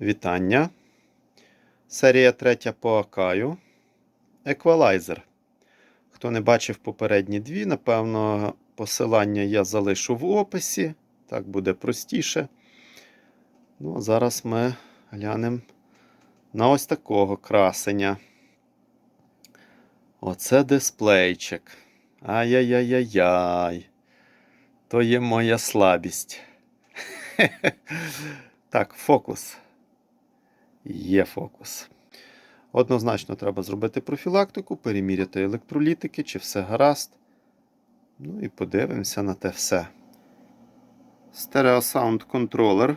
Вітання. Серія третя по Акаю. Еквалайзер. Хто не бачив попередні дві, напевно, посилання я залишу в описі. Так буде простіше. Ну, а зараз ми глянемо на ось такого красення. Оце дисплейчик. Ай-яй-яй-яй-яй. То є моя слабість. Так, фокус. Є фокус. Однозначно треба зробити профілактику, переміряти електролітики, чи все гаразд. Ну і подивимося на те все. Sound Controller.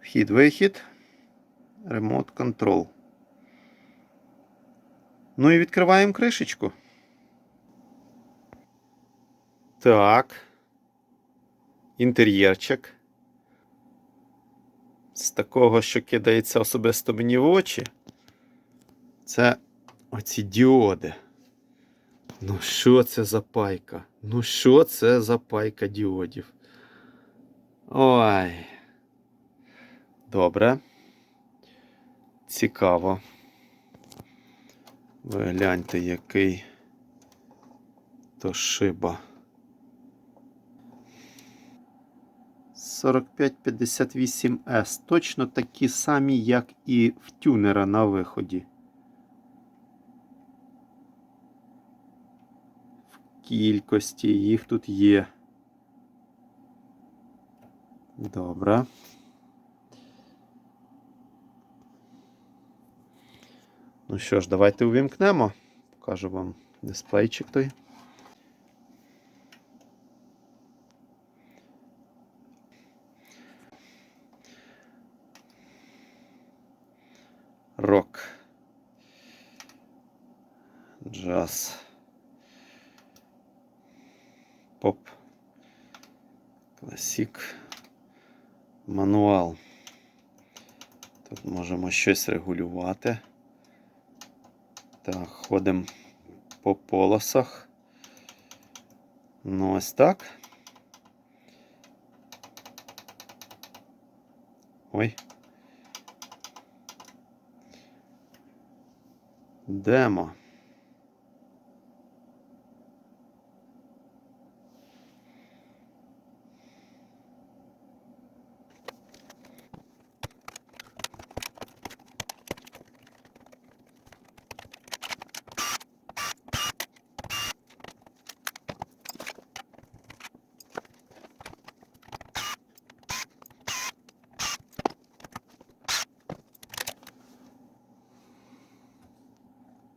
Вхід-вихід. Remote Control. Ну і відкриваємо кришечку. Так. Інтер'єрчик. З такого, що кидається особисто мені в очі. Це оці діоди. Ну, що це за пайка? Ну, що це за пайка діодів? Ой. Добре. Цікаво. Ви гляньте, який то шиба. 4558S. Точно такі самі, як і в тюнера на виході. В кількості їх тут є. Добре. Ну що ж, давайте увімкнемо. Покажу вам дисплейчик той. Джаз. Поп. Класік. Мануал. Тут можемо щось регулювати. Так, ходимо по полосах. Ну, ось так. Ой. Демо.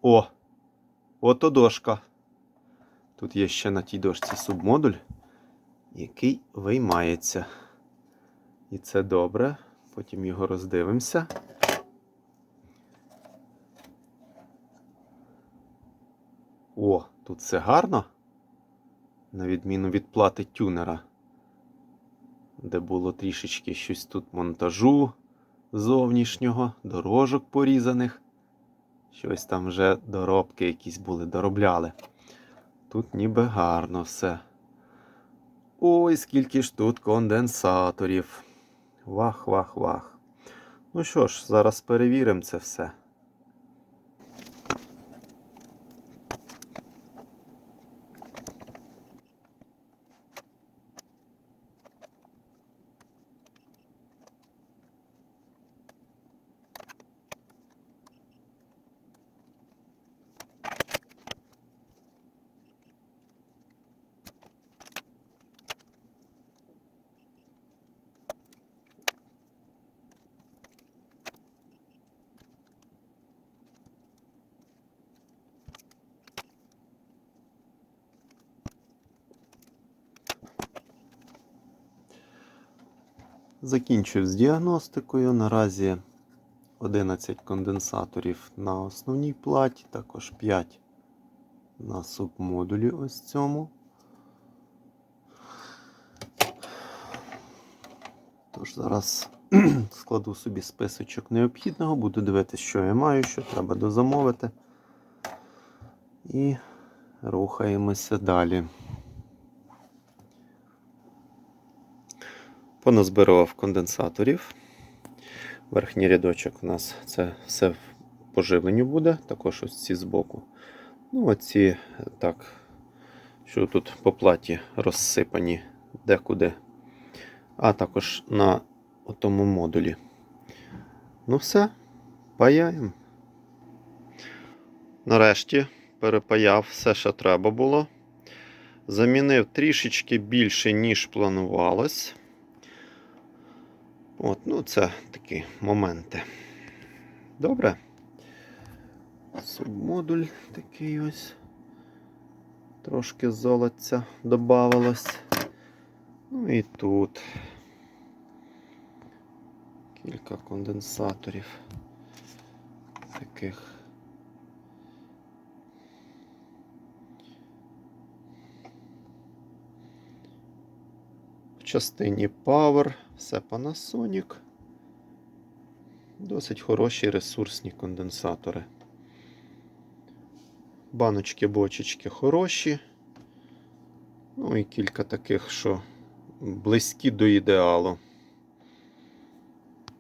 О! Ото дошка. Тут є ще на тій дошці субмодуль, який виймається. І це добре. Потім його роздивимося. О, тут все гарно. На відміну від плати тюнера, де було трішечки щось тут монтажу зовнішнього, дорожок порізаних. Щось там вже доробки якісь були, доробляли. Тут ніби гарно все. Ой, скільки ж тут конденсаторів. Вах, вах, вах. Ну що ж, зараз перевіримо це все. Закінчив з діагностикою. Наразі 11 конденсаторів на основній платі, також 5 на субмодулі ось цьому. Тож зараз складу собі списочок необхідного, буду дивитися, що я маю, що треба дозамовити. І рухаємося далі. Поназбирував конденсаторів. Верхній рядочок у нас це все по живленню буде, також ось ці збоку. Ну, оці так, що тут по платі розсипані декуди. А також на тому модулі. Ну все, паяємо. Нарешті перепаяв все, що треба було. Замінив трішечки більше, ніж планувалось. От, ну це такі моменти. Добре. Субмодуль такий ось. Трошки золоця додавалось. Ну і тут кілька конденсаторів таких. В частині Power, все Panasonic. Досить хороші ресурсні конденсатори. Баночки, бочечки хороші. Ну і кілька таких, що близькі до ідеалу.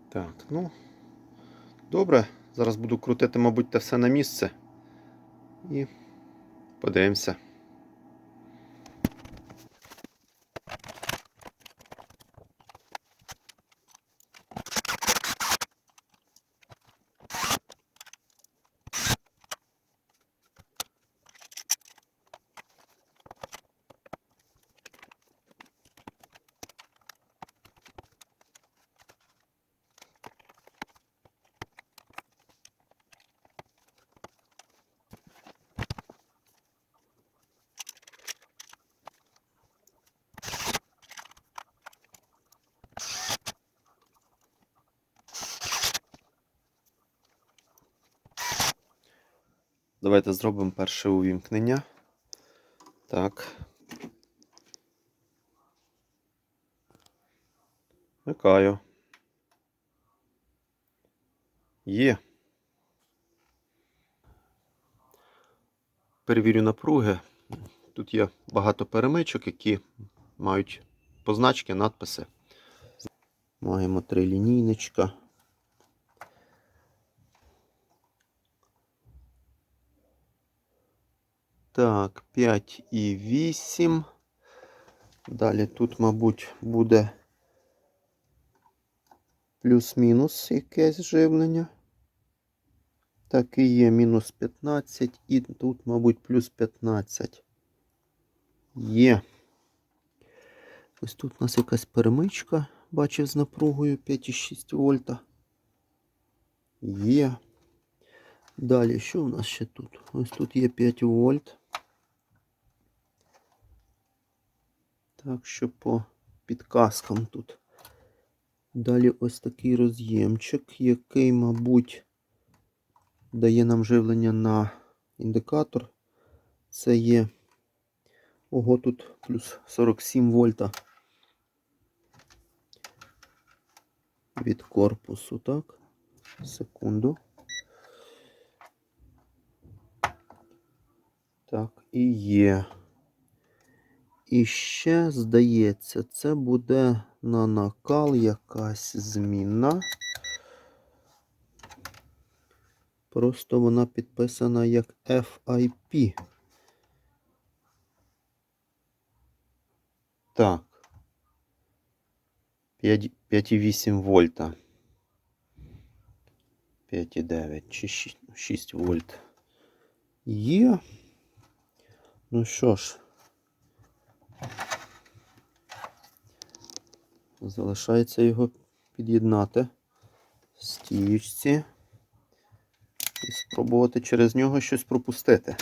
Так, ну, добре. Зараз буду крутити, мабуть, те все на місце. І подивимося. Давайте зробимо перше увімкнення. Так. Вмикаю. Є. Перевірю напруги. Тут є багато перемичок, які мають позначки, надписи. Маємо три лінійничка. Так, 5 і 8. Далі тут, мабуть, буде плюс-мінус якесь живлення. Так і є мінус 15 і тут, мабуть, плюс 15. Є. Ось тут у нас якась перемичка, бачив з напругою 5,6 вольта. Є. Далі, що у нас ще тут? Ось тут є 5 вольт. Так що по підказкам тут. Далі ось такий роз'ємчик, який, мабуть, дає нам живлення на індикатор. Це є. Ого, тут плюс 47 вольта від корпусу, так? Секунду. Так, і є. І ще, здається, це буде на накал якась зміна. Просто вона підписана як FIP. Так. 5 5,8 вольта. 5,9 чи 6, 6 вольт. Є. Ну що ж. Залишається його під'єднати в стіючці і спробувати через нього щось пропустити.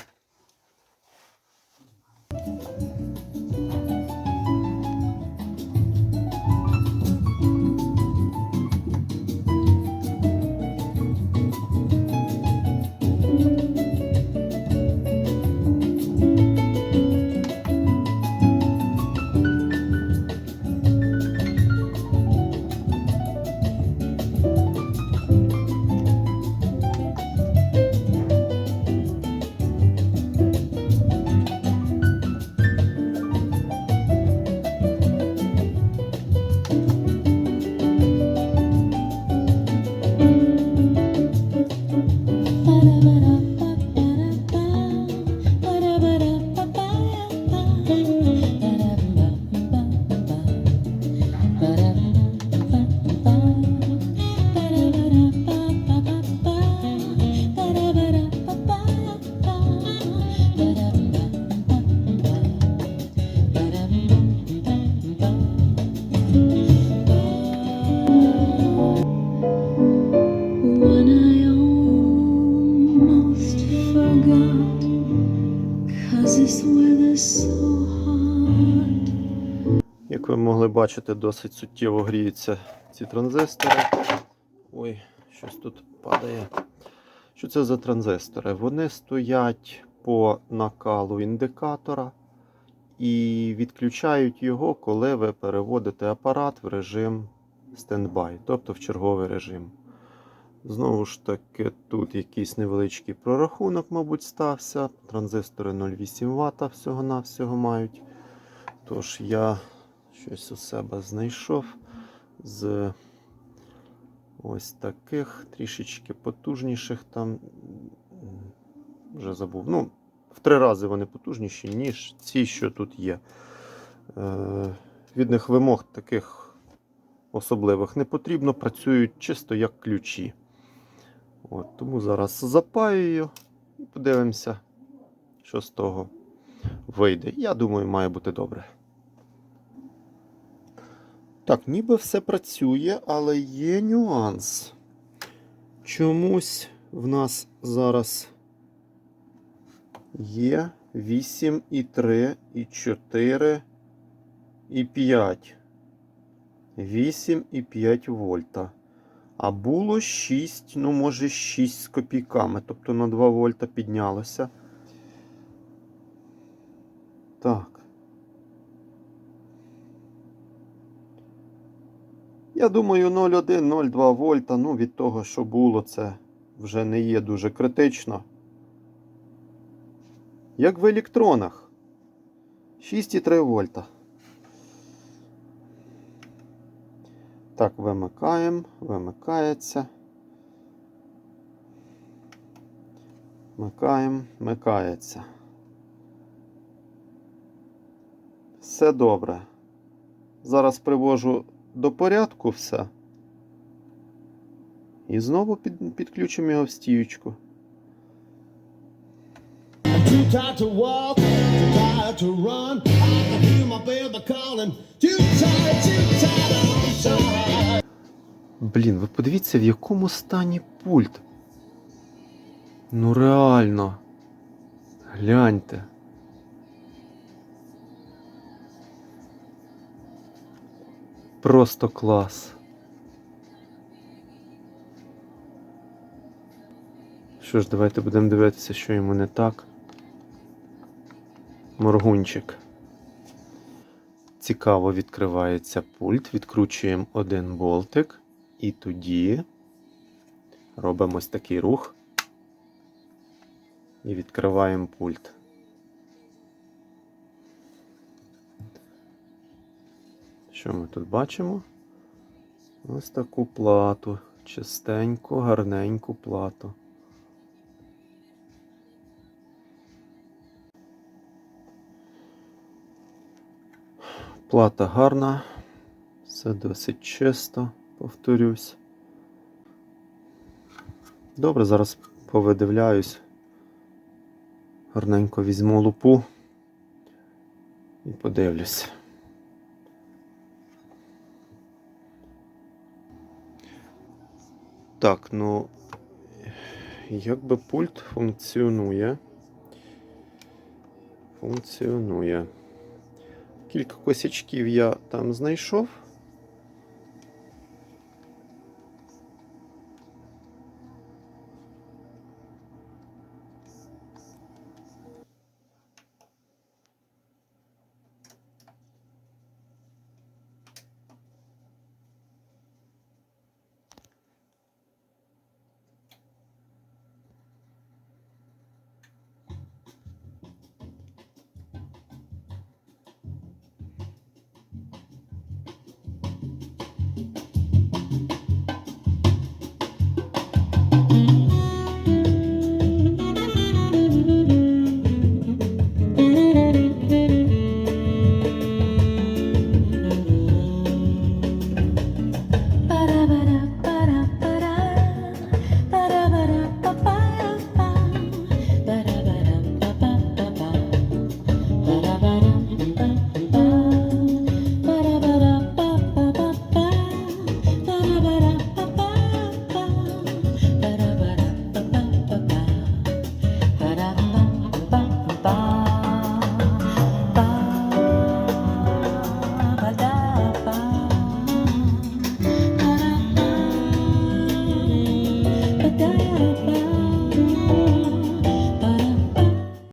Бачити, досить суттєво гріються ці транзистори. Ой, щось тут падає. Що це за транзистори? Вони стоять по накалу індикатора і відключають його, коли ви переводите апарат в режим стендбай, тобто в черговий режим. Знову ж таки, тут якийсь невеличкий прорахунок, мабуть, стався. Транзистори 0,8 Вт всього-навсього мають. Тож я щось у себе знайшов з ось таких трішечки потужніших там. Вже забув. Ну, в три рази вони потужніші, ніж ці, що тут є. Е, від них вимог таких особливих не потрібно, працюють чисто як ключі. От, тому зараз запаюю і подивимося, що з того вийде. Я думаю, має бути добре. Так, ніби все працює, але є нюанс. Чомусь в нас зараз є 8 і 3, і 4, і 5. 8 і 5 вольта. А було 6, ну, може, 6 з копійками. Тобто на 2 вольта піднялося. Так. Я думаю, 0,1-0,2 вольта. Ну, від того, що було, це вже не є дуже критично. Як в електронах. 6,3 вольта. Так, вимикаємо, вимикається. Вмикаємо, вмикається. Все добре. Зараз привожу до порядку все. І знову під, підключимо його в стіючку. Блін, ви подивіться, в якому стані пульт. Ну реально. Гляньте. Просто клас. Що ж, давайте будемо дивитися, що йому не так. Моргунчик. Цікаво відкривається пульт, відкручуємо один болтик і тоді робимо ось такий рух і відкриваємо пульт. Що ми тут бачимо? Ось таку плату, чистеньку, гарненьку плату. Плата гарна, все досить чисто, повторюсь. Добре, зараз повидивляюсь. Гарненько візьму лупу і подивлюсь. Так, ну, якби пульт функціонує. Функціонує. Кілька косячків я там знайшов.